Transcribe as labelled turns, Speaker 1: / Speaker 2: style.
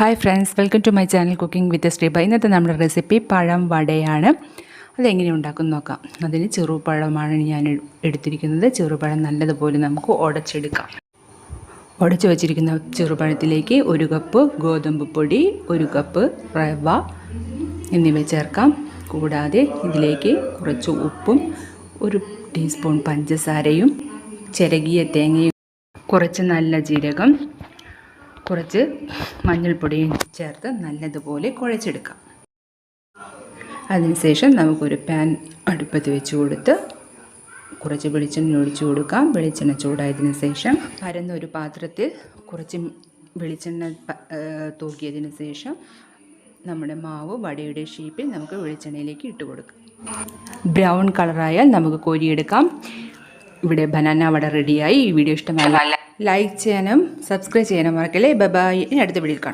Speaker 1: Hi friends welcome to my channel cooking with Sreeba ഇന്നത്തെ നമ്മുടെ recipe പഴം വടയാണ്. അതെങ്ങനെ ഉണ്ടാക്കും നോക്കാം. അതിന് ചെറുപഴമാണ് ഞാൻ എടുത്തിരിക്കുന്നത്. ചെറുപഴം നല്ലതുപോലെ നമുക്ക് ഉടച്ചെടുക്കാം. ഉടച്ചു വച്ചിരിക്കുന്ന ചെറുപഴത്തിലേക്ക് ഒരു കപ്പ് ഗോതമ്പ് പൊടി ഒരു കപ്പ് റവ എന്നിവ ചേർക്കാം. കൂടാതെ ഇതിലേക്ക് കുറച്ച് ഉപ്പും ഒരു ടീസ്പൂൺ പഞ്ചസാരയും ചിരകിയ തേങ്ങയും കുറച്ച് നല്ല ജീരകം കുറച്ച് മഞ്ഞൾപ്പൊടിയും ചേർത്ത് നല്ലതുപോലെ കുഴച്ചെടുക്കാം. അതിനുശേഷം നമുക്കൊരു പാൻ അടുപ്പത്ത് വെച്ച് കൊടുത്ത് കുറച്ച് വെളിച്ചെണ്ണ ഒഴിച്ചു കൊടുക്കാം. വെളിച്ചെണ്ണ ചൂടായതിനു ശേഷം പരന്ന ഒരു പാത്രത്തിൽ കുറച്ച് വെളിച്ചെണ്ണ തൂക്കിയതിന് ശേഷം നമ്മുടെ മാവ് വടയുടെ ഷേപ്പിൽ നമുക്ക് വെളിച്ചെണ്ണയിലേക്ക് ഇട്ട് കൊടുക്കാം. ബ്രൗൺ കളറായാൽ നമുക്ക് കോരിയെടുക്കാം. ഇവിടെ ബനാന വട റെഡിയായി ഈ വീഡിയോ ഇഷ്ടമായ ലൈക്ക് ചെയ്യാനും സബ്സ്ക്രൈബ് ചെയ്യാനും മറക്കല്ലേ? ബൈ ഇനി അടുത്ത വീഡിയോയിൽ കാണാം.